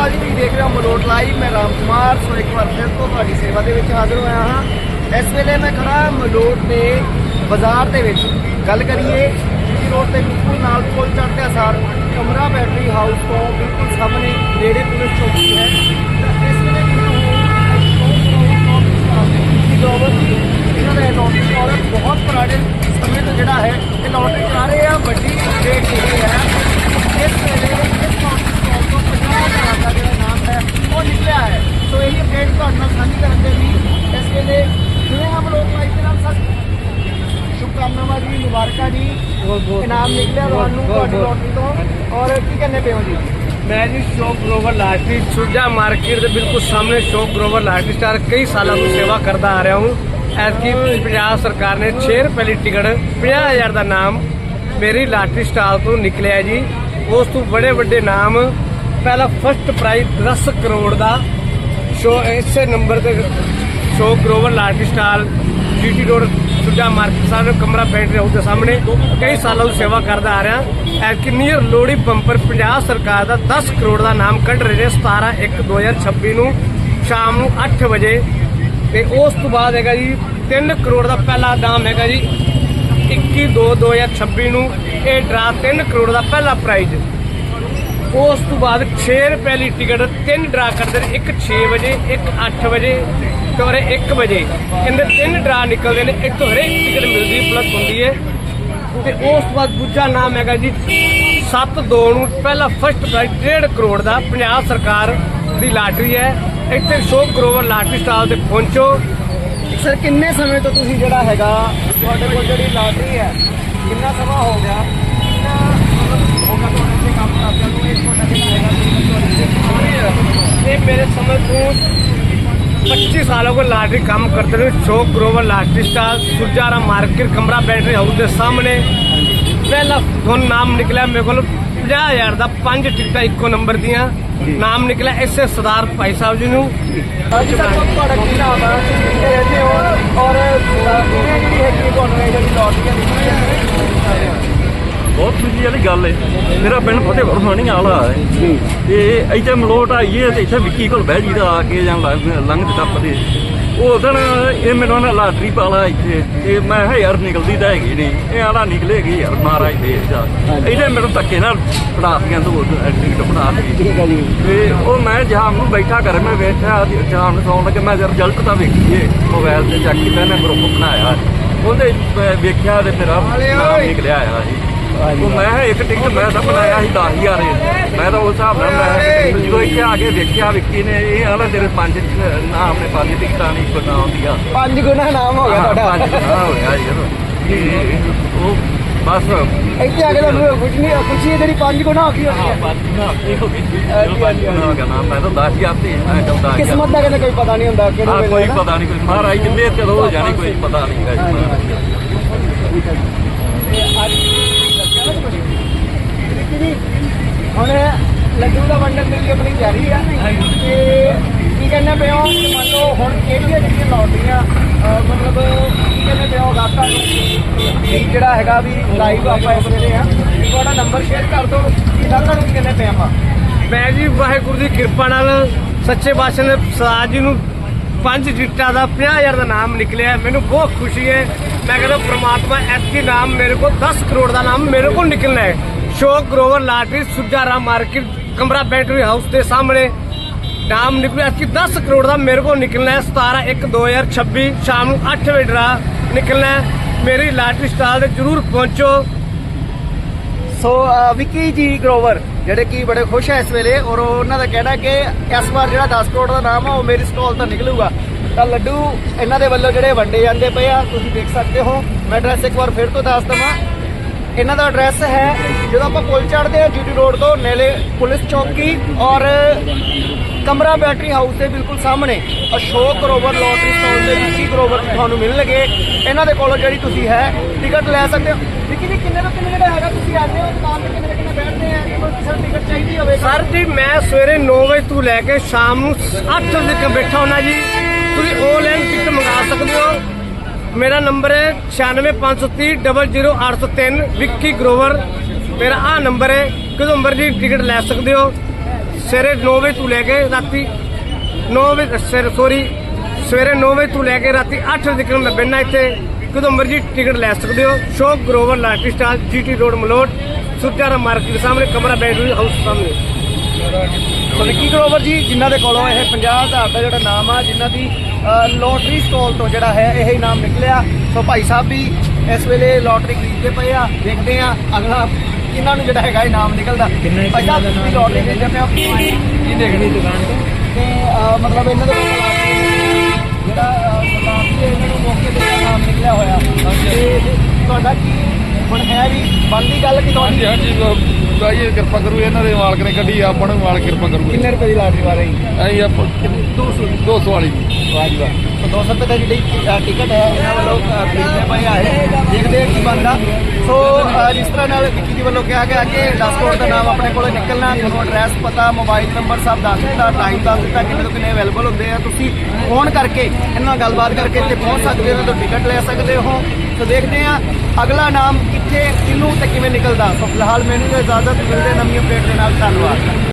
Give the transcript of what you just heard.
ਅਕਾਲ ਜੀ ਤੁਸੀਂ ਦੇਖ ਰਹੇ ਹੋ ਮਲੋਟ ਲਾਈਵ, ਮੈਂ ਰਾਮ ਕੁਮਾਰ। ਸੋ ਇੱਕ ਵਾਰ ਫਿਰ ਤੋਂ ਤੁਹਾਡੀ ਸੇਵਾ ਦੇ ਵਿੱਚ ਹਾਜ਼ਰ ਹੋਇਆ ਹਾਂ। ਇਸ ਵੇਲੇ ਮੈਂ ਖੜਾ ਮਲੋਟ ਦੇ ਬਾਜ਼ਾਰ ਦੇ ਵਿੱਚ। ਗੱਲ ਕਰੀਏ ਜੀ ਰੋਡ ਤੇ ਬਿਲਕੁਲ ਨਾਲ ਕੋਲ ਚੜ੍ਹਦੇ ਸਾਰ ਕਮਰਾ ਬੈਟਰੀ ਹਾਊਸ ਤੋਂ ਬਿਲਕੁਲ ਸਾਹਮਣੇ ਨੇੜੇ ਪੁਲਿਸ ਚੌਕੀ ਹੈ। ਤਾਂ ਇਸ ਵੇਲੇ ਗਵਰਨਮੈਂਟ ਇਹਨਾਂ ਦਾ ਨੋਟਿਸ ਔਰ ਬਹੁਤ ਪੁਰਾਣੇ ਸਮੇਂ ਤੋਂ ਜਿਹੜਾ ਹੈ ਇਹ ਲੋਟਰੀ ਚਲਾ ਰਹੇ ਆ ਵੱਡੀ ਰੇਟ ਜਿਹੜੀ ਹੈ ਇਸ ਵੇਲੇ ਇਸ ਨੋਟਿਸ ਤੋਂ ਤੋਂ 50 ਹਜ਼ਾਰ ਦਾ ਜਿਹੜਾ ਨਾਮ ਹੈ ਉਹ ਨਿਕਲਿਆ ਹੈ ਸੋ ਇਹ ਅਪਡੇਟ ਤੁਹਾਡੇ ਨਾਲ ਸਾਂਝੀ ਕਰਨ ਦੇ ਲਈ ਇਸ ਵੇਲੇ ਜਿਵੇਂ ਹਮ ਲੋਕ ਲਾਈਵ ਦੇ ਨਾਲ ਸਭ ਸ਼ੁਭਕਾਮਨਾਵਾਂ ਜੀ ਮੁਬਾਰਕਾਂ ਜੀ। ਇਨਾਮ ਨਿਕਲਿਆ ਤੁਹਾਨੂੰ ਤੁਹਾਡੀ ਲੋਟਰੀ ਤੋਂ। ਔਰ ਕੀ ਕਹਿੰਦੇ ਪਏ ਹੋ ਜੀ? ਮੈਂ ਜੀ ਸ਼ੋਕ ਗਰੋਵਰ ਲਾਟਰੀ ਸੁਰਜਾ ਮਾਰਕੀਟ ਦੇ ਬਿਲਕੁਲ ਸਾਹਮਣੇ ਸ਼ੋਕ ਗਰੋਵਰ ਲਾਟਰੀ ਸਟਾਰ ਕਈ ਸਾਲਾਂ ਤੋਂ ਸੇਵਾ ਕਰਦਾ ਆ ਰਿਹਾ ਹੂੰ। ਐਤਕੀ ਪੰਜਾਬ ਸਰਕਾਰ ਨੇ 6 ਰੁਪਏ ਦੀ ਟਿਕਟ 50000 ਦਾ ਨਾਮ ਮੇਰੀ ਲਾਟਰੀ ਸਟਾਲ ਤੋਂ ਨਿਕਲਿਆ ਜੀ। ਉਸ ਤੋਂ ਬੜੇ ਵੱਡੇ ਨਾਮ ਪਹਿਲਾ ਫਸਟ ਪ੍ਰਾਈਜ਼ 10 ਕਰੋੜ ਦਾ ਸ਼ੋ ਇਸੇ ਨੰਬਰ ਤੇ ਸ਼ੋਕ Grover lottery stall GT road ਸੁਜਾ ਮਾਰਕੀਟ ਸਾਹਿਬ ਕਮਰਾ ਬੈਂਟਰੀ ਹਾਊਸ ਦੇ ਸਾਹਮਣੇ। ਕਈ ਸਾਲਾਂ ਤੋਂ ਸੇਵਾ ਕਰਦਾ ਆ ਰਿਹਾ। ਐਤਕੀ ਨੀਅਰ ਲੋੜੀ ਬੰਪਰ ਪੰਜਾਬ ਸਰਕਾਰ ਦਾ 10 ਕਰੋੜ ਦਾ ਨਾਮ ਕੱਢ ਰਹੇ ਨੇ 17 1 2026 ਨੂੰ, ਸ਼ਾਮ ਨੂੰ 8 ਵਜੇ। ਤੇ ਉਸ ਤੋਂ ਬਾਅਦ ਹੈਗਾ ਜੀ 3 ਕਰੋੜ ਦਾ ਪਹਿਲਾ ਨਾਮ ਹੈਗਾ ਜੀ 21 2 2026 ਨੂੰ, ਇਹ ਡਰਾ 3 ਕਰੋੜ ਦਾ ਪਹਿਲਾ ਪ੍ਰਾਈਜ਼ ਉਸ ਤੋਂ ਬਾਅਦ 6 ਰੁਪਏ ਲਈ ਟਿਕਟ ਤਿੰਨ ਡਰਾ ਕਰਦੇ ਨੇ, ਇੱਕ 6 ਵਜੇ, ਇੱਕ 8 ਵਜੇ ਤੇ ਔਰ 1 ਵਜੇ। ਇਹਦੇ ਤਿੰਨ ਡਰਾ ਨਿਕਲਦੇ ਨੇ ਇੱਕ ਤੋਂ ਹਰੇਕ ਟਿਕਟ ਮਿਲਦੀ ਪਲੱਸ ਹੁੰਦੀ ਹੈ। ਤੇ ਉਸ ਤੋਂ ਬਾਅਦ ਦੂਜਾ ਨਾਮ ਹੈਗਾ ਜੀ 7 2 ਨੂੰ ਪਹਿਲਾ ਫਸਟ ਪ੍ਰਾਈਜ਼ 1.5 ਕਰੋੜ ਦਾ ਪੰਜਾਬ ਸਰਕਾਰ ਦੀ ਲਾਟਰੀ ਹੈ। ਇੱਥੇ ਸ਼ੋਕ ਗਰੋਵਰ ਲਾਟਰੀ ਸਟਾਲ ਤੇ ਪਹੁੰਚੋ। ਸਰ, ਕਿੰਨੇ ਸਮੇਂ ਤੋਂ ਤੁਸੀਂ ਜਿਹੜਾ ਹੈਗਾ, ਤੁਹਾਡੇ ਕੋਲ ਜਿਹੜੀ ਲਾਟਰੀ ਹੈ, ਕਿੰਨਾ ਸਮਾਂ ਹੋ ਗਿਆ? સાલોકો કો લાટરી કામ કરતે ચોક ગ્રોવર લાટરી સ્ટાર સુરજારા માર્કેટ કમરા બેટરી હાઉસ ਦੇ ਸਾਹਮਣੇ ਪਹਿਲਾ ਤੁਹਾਨੂੰ ਨਾਮ ਨਿਕਲਿਆ ਮੇਰੇ ਕੋਲ 50000 ਦਾ ਪੰਜ ਟਿਕਟਾਂ ਇੱਕੋ ਨੰਬਰ ਦੀਆਂ ਨਾਮ ਨਿਕਲਿਆ ਐਸ ਸਰਦਾਰ ਭਾਈ ਸਾਹਿਬ ਜੀ ਨੂੰ ਤੁਹਾਡਾ ਕੀ ਹੈ ਮੇਰਾ ਪਿੰਡ ਫਤਿਹਗੜ੍ਹ ਫਾਣੀ ਵਾਲਾ ਹੈ। ਤੇ ਇੱਥੇ ਮਲੋਟ ਆਈਏ ਤੇ ਇੱਥੇ ਵਿੱਕੀ ਕੋਲ ਬਹਿ ਜੀਦਾ ਆ ਕੇ ਜਾਂ ਲੰਘ- ਲੰਘ ਟੱਪਦੇ ਉਹ ਦਿਨ ਇਹ ਮੈਨੂੰ ਨਾ ਲਾਟਰੀ ਪਾਲਾ ਇੱਥੇ। ਤੇ ਮੈਂ ਕਿਹਾ, ਯਾਰ ਨਿਕਲਦੀ ਤਾਂ ਹੈਗੀ ਨਹੀਂ। ਇਹ ਆਲਾ ਨਿਕਲੇਗੀ ਯਾਰ, ਮਹਾਰਾਜ ਦੇ ਜਾ। ਇਹਨੇ ਮੈਨੂੰ ਧੱਕੇ ਨਾਲ ਫੜਾਤੀਆਂ ਦੋ ਟਿਕਟ ਫੜਾਤੀ ਠੀਕ ਤੇ ਉਹ ਮੈਂ ਜਹਾਮ ਨੂੰ ਬੈਠਾ ਕਰ ਮੈਂ ਵੇਖਿਆ ਜਹਾਮ ਨੂੰ ਸੌਣ ਲੱਗੇ। ਮੈਂ ਰਿਜ਼ਲਟ ਤਾਂ ਵੇਖੀਏ। ਮੋਬਾਈਲ ਤੇ ਚੱਕ ਕੇ ਮੈਂ ਗਰੁੱਪ ਬਣਾਇਆ। ਉਹਦੇ ਵੇਖਿਆ ਤੇ ਮੇਰਾ ਨਾਮ ਨਿਕਲਿਆ ਆਇਆ ਸੀ ਉਹ ਮੈਂ ਕਿਹਾ ਇੱਕ ਟਿਕਟ ਮੈਂ ਤਾਂ ਬਣਾਇਆ ਸੀ 10000 ਮੈਂ ਤਾਂ ਉਸ ਹਿਸਾਬ ਨਾਲ ਮੈਂ ਜਦੋਂ ਇੱਥੇ ਆ ਕੇ ਵੇਖਿਆ ਵਿੱਕੀ ਨੇ ਇਹ ਆਲਾ ਤੇਰੇ ਪੰਜ ਨਾਮ ਨੇ ਪੰਜ ਟਿਕਟਾਂ ਨਹੀਂ ਦੀਆਂ ਪੰਜ ਗੁਣਾ ਨਾਮ ਹੋ ਗਿਆ ਹਾਂ, ਤੁਹਾਡਾ। ਪੰਜ ਹਾਂ ਹੋਇਆ ਯਾਰ ਤੇ ਉਹ ਬਸ ਇੱਥੇ ਆ ਕੇ ਤੁਹਾਨੂੰ ਕੁਝ ਨਹੀਂ ਖੁਸ਼ੀ ਹੈ ਜਿਹੜੀ ਪੰਜ ਗੁਣਾ ਹੋ ਗਈ ਹੋਣੀ ਹੈ ਮੈਂ ਤਾਂ 10000 ਤੇ ਮੈਂ ਤਾਂ 10000 ਕਿਸਮਤ ਦਾ ਕਹਿੰਦੇ ਕੋਈ ਪਤਾ ਨਹੀਂ ਹੁੰਦਾ ਕਿਹੜੇ ਹਾਂ ਵੇਲੇ ਕੋਈ। ਪਤਾ ਨਹੀਂ ਕੋਈ ਮਹਾਰਾਜ ਦੀ ਮਿਹਰ ਕਦੋਂ ਹੋ ਜਾਣੀ ਕੋਈ ਪਤਾ ਨਹੀਂ ਹੈ ਜੀ। ਦੀ। ਦੇਖੀ ਜੀ। ਹੁਣ ਲੱਡੂ ਦਾ ਵੰਡਣ ਦੀ ਆਪਣੀ ਤਿਆਰੀ ਆ। ਤੇ ਕੀ ਕਹਿੰਦੇ ਪਿਓ ਮੰਨ ਲਓ ਹੁਣ ਕਿਹੜੀਆਂ ਜਿਹੜੀਆਂ ਲਾਟਰੀਆਂ ਮਤਲਬ ਕੀ ਕਹਿੰਦੇ ਪਿਓ ਗਾਤਾ ਨੂੰ? ਜਿਹੜਾ ਹੈਗਾ ਵੀ ਲਾਈਵ ਆਪਾਂ ਇਸ ਵੇਲੇ ਆ ਤੁਹਾਡਾ ਨੰਬਰ ਸ਼ੇਅਰ ਕਰ ਦਿਓ। ਕਿ ਗਾਤਾ ਨੂੰ ਕੀ ਕਹਿੰਦੇ ਪਏ ਆਪਾਂ? ਮੈਂ ਜੀ ਵਾਹਿਗੁਰੂ ਦੀ ਕਿਰਪਾ ਨਾਲ ਸੱਚੇ ਪਾਤਸ਼ਾਹ ਨੇ ਸਰਾਜ ਜੀ ਨੂੰ ਪੰਜ ਜਿੱਟਾਂ ਦਾ 50000 ਦਾ ਨਾਮ ਨਿਕਲਿਆ। ਮੈਨੂੰ ਬਹੁਤ ਖੁਸ਼ੀ ਹੈ। ਮੈਂ ਕਹਿੰਦਾ ਪ੍ਰਮਾਤਮਾ ਐਤਕੀ ਨਾਮ ਮੇਰੇ ਕੋਲ 10 ਕਰੋੜ ਦਾ ਨਾਮ ਮੇਰੇ ਕੋਲ ਨਿਕਲਣਾ ਹੈ। ਸ਼ੋਕ ਗਰੋਵਰ ਲਾਟਰੀ ਸੁਜਾਰਾ ਮਾਰਕੀਟ ਕਮਰਾ ਬੈਟਰੀ ਹਾਊਸ ਦੇ ਸਾਹਮਣੇ। ਨਾਮ ਨਿਕਲਿਆ ਐਤਕੀ 10 ਕਰੋੜ ਦਾ ਮੇਰੇ ਕੋਲ ਨਿਕਲਣਾ ਹੈ 17 1 2026 ਸ਼ਾਮ ਨੂੰ 8 ਵਜੇ ਡਰਾ ਨਿਕਲਣਾ ਮੇਰੀ ਲਾਟਰੀ ਸਟਾਲ ਤੇ ਜਰੂਰ ਪਹੁੰਚੋ। ਸੋ ਅ, ਜੀ ਗਰੋਵਰ ਜਿਹੜੇ ਕਿ ਬੜੇ ਖੁਸ਼ ਹੈ ਇਸ ਵੇਲੇ ਔਰ ਉਹਨਾਂ ਦਾ ਕਹਿਣਾ ਕਿ ਇਸ ਵਾਰ ਜਿਹੜਾ 10 ਕਰੋੜ ਦਾ ਨਾਮ ਆ ਉਹ ਮੇਰੀ ਸਟਾਲ ਤੋਂ ਨਿਕਲੂਗਾ। ਤਾਂ ਲੱਡੂ ਇਹਨਾਂ ਦੇ ਵੱਲੋਂ ਜਿਹੜੇ ਵੰਡੇ ਜਾਂਦੇ ਪਏ ਆ ਤੁਸੀਂ ਦੇਖ ਸਕਦੇ ਹੋ। ਮੈਂ ਐਡਰੈਸ ਇੱਕ ਵਾਰ ਫਿਰ ਤੋਂ ਦੱਸ ਦਵਾਂ। ਇਹਨਾਂ ਦਾ ਐਡਰੈਸ ਹੈ, ਜਦੋਂ ਆਪਾਂ ਪੁਲ ਚੜ੍ਹਦੇ ਆ ਜੀਟੀ ਰੋਡ ਤੋਂ ਨੇਲੇ ਪੁਲਿਸ ਚੌਕੀ ਔਰ ਕਮਰਾ ਬੈਟਰੀ ਹਾਊਸ ਦੇ ਬਿਲਕੁਲ ਸਾਹਮਣੇ ਅਸ਼ੋਕ ਗਰੋਵਰ ਲੋਟਰੀ ਸਟਾਲ ਦੇ ਵਿੱਕੀ ਗਰੋਵਰ ਤੁਹਾਨੂੰ ਮਿਲਣਗੇ। ਇਹਨਾਂ ਦੇ ਕੋਲੋਂ ਜਿਹੜੀ ਤੁਸੀਂ ਹੈ ਟਿਕਟ ਲੈ ਸਕਦੇ ਹੋ। ਵਿੱਕੀ ਜੀ, ਕਿੰਨੇ ਤੋਂ ਕਿੰਨੇ ਜਿਹੜਾ ਹੈਗਾ? ਤੁਸੀਂ ਆਉਂਦੇ ਹੋ ਦੁਕਾਨ ਤੇ ਕਿੰਨੇ ਤੋਂ ਕਿੰਨੇ ਬੈਠਦੇ ਆ? ਕੋਈ ਕਿਸੇ ਟਿਕਟ ਚਾਹੀਦੀ ਹੋਵੇ? ਸਰ ਜੀ, ਮੈਂ ਸਵੇਰੇ 9 ਵਜੇ ਤੋਂ ਲੈ ਕੇ ਸ਼ਾਮ ਨੂੰ 8 ਵਜੇ ਤੱਕ ਬੈਠਾ ਹੁੰਦਾ ਜੀ। ਤੁਸੀਂ ਆਨਲਾਈਨ ਟਿਕਟ ਮੰਗਾ ਸਕਦੇ ਹੋ। ਮੇਰਾ ਨੰਬਰ ਹੈ 96530 00803 ਵਿੱਕੀ ਗਰੋਵਰ। ਮੇਰਾ ਆ ਨੰਬਰ ਹੈ, ਕਦੋਂ ਮਰਜ਼ੀ ਟਿਕਟ ਲੈ ਸਕਦੇ ਹੋ। ਸਵੇਰੇ 9 ਵਜੇ ਤੋਂ ਲੈ ਕੇ ਰਾਤੀ 9 ਵਜੇ ਸਵੇਰੇ ਸੋਰੀ ਸਵੇਰੇ 9 ਵਜੇ ਤੋਂ ਲੈ ਕੇ ਰਾਤੀ 8 ਵਜੇ ਤੱਕ ਮੈਂ ਬੈਠਣਾ ਇੱਥੇ। ਕਦੋਂ ਮਰਜ਼ੀ ਟਿਕਟ ਲੈ ਸਕਦੇ ਹੋ। ਸ਼ੋਕ Grover lottery star GT road, Malout ਸੁਜਾਰਾ market ਦੇ ਸਾਹਮਣੇ ਕਮਰਾ ਬੈਡਰੂਮ ਹਾਊਸ ਸਾਹਮਣੇ। ਸੋ ਵਿੱਕੀ ਗਰੋਵਰ ਜੀ, ਜਿਨ੍ਹਾਂ ਦੇ ਕੋਲੋਂ ਇਹ 50000 ਦਾ ਜਿਹੜਾ ਨਾਮ ਆ, ਜਿਨ੍ਹਾਂ ਦੀ ਲੋਟਰੀ ਸਟਾਲ ਤੋਂ ਜਿਹੜਾ ਹੈ ਇਹ ਇਨਾਮ ਨਿਕਲਿਆ। ਸੋ ਭਾਈ ਸਾਹਿਬ ਵੀ ਇਸ ਵੇਲੇ ਲੋਟਰੀ ਖਰੀਦਦੇ ਪਏ ਆ ਦੇਖਦੇ ਆ ਅਗਲਾ ਕਿਹਨਾਂ ਨੂੰ ਜਿਹੜਾ ਹੈਗਾ ਇਨਾਮ ਨਿਕਲਦਾ। ਭਾਈ ਸਾਹਿਬ ਤੁਸੀਂ ਲੋਟਰੀ ਖਰੀਦਦੇ ਪਏ ਹੋ? ਕੀ ਦੇਖਣੀ ਦੁਕਾਨ ਤੇ? ਅਹ, ਮਤਲਬ ਇਹਨਾਂ ਦੇ ਜਿਹੜਾ ਮਤਲਬ ਕਿ ਇਹਨਾਂ ਨੂੰ ਮੌਕੇ ਤੇ ਇਨਾਮ ਨਿਕਲਿਆ ਹੋਇਆ। ਤੇ ਤੁਹਾਡਾ ਕੀ ਹੁਣ ਹੈ ਵੀ ਬਣਦੀ ਗੱਲ ਕਿ ਤੁਹਾਡੀ? ਹਾਂਜੀ ਬਾਈ ਕਿਰਪਾ ਕਰੂ ਇਹਨਾਂ ਦੇ ਮਾਲਕ ਨੇ ਕੱਢੀ ਆਪਾਂ ਨੂੰ ਮਾਲਕ ਕਿਰਪਾ ਕਰੂ ਕਿੰਨੇ ਰੁਪਏ ਦੀ ਲਾਟਰੀ ਵਾਰ ਰਹੀ ਅਸੀਂ ਆਪਾਂ 200 200 ਵਾਲੀ ਵਾਹ ਜੀ ਵਾਹ। ਸੋ 200 ਰੁਪਏ ਦਾ ਜਿਹੜੀ ਟਿਕਟ ਹੈ ਇਹਨਾਂ ਵੱਲੋਂ ਪਏ ਆਏ ਦੇਖਦੇ ਕੀ ਬਣਦਾ। ਸੋ ਜਿਸ ਤਰ੍ਹਾਂ ਨਾਲ ਵਿੱਕੀ ਜੀ ਵੱਲੋਂ ਕਿਹਾ ਗਿਆ ਕਿ 10 ਕਰੋੜ ਦਾ ਨਾਮ ਆਪਣੇ ਕੋਲ ਨਿਕਲਣਾ ਤੁਹਾਨੂੰ ਐਡਰੈਸ ਪਤਾ ਮੋਬਾਈਲ ਨੰਬਰ ਸਭ ਦੱਸ ਦਿੱਤਾ ਟਾਈਮ ਦੱਸ ਦਿੱਤਾ ਕਿੰਨੇ ਤੋਂ ਕਿੰਨੇ ਅਵੇਲੇਬਲ ਹੁੰਦੇ ਆ। ਤੁਸੀਂ ਫੋਨ ਕਰਕੇ ਇਹਨਾਂ ਨਾਲ ਗੱਲਬਾਤ ਕਰਕੇ ਇੱਥੇ ਪਹੁੰਚ ਸਕਦੇ ਹੋ ਤੋਂ ਟਿਕਟ ਲੈ ਸਕਦੇ ਹੋ। ਸੋ ਦੇਖਦੇ ਹਾਂ ਅਗਲਾ ਨਾਮ ਕਿੱਥੇ ਕਿਹਨੂੰ ਤੇ ਕਿਵੇਂ ਨਿਕਲਦਾ। ਸੋ ਫਿਲਹਾਲ ਮੈਨੂੰ ਇਜਾਜ਼ਤ, ਮਿਲਦੇ ਨਵੀਂ ਅਪਡੇਟ ਦੇ ਨਾਲ। ਧੰਨਵਾਦ।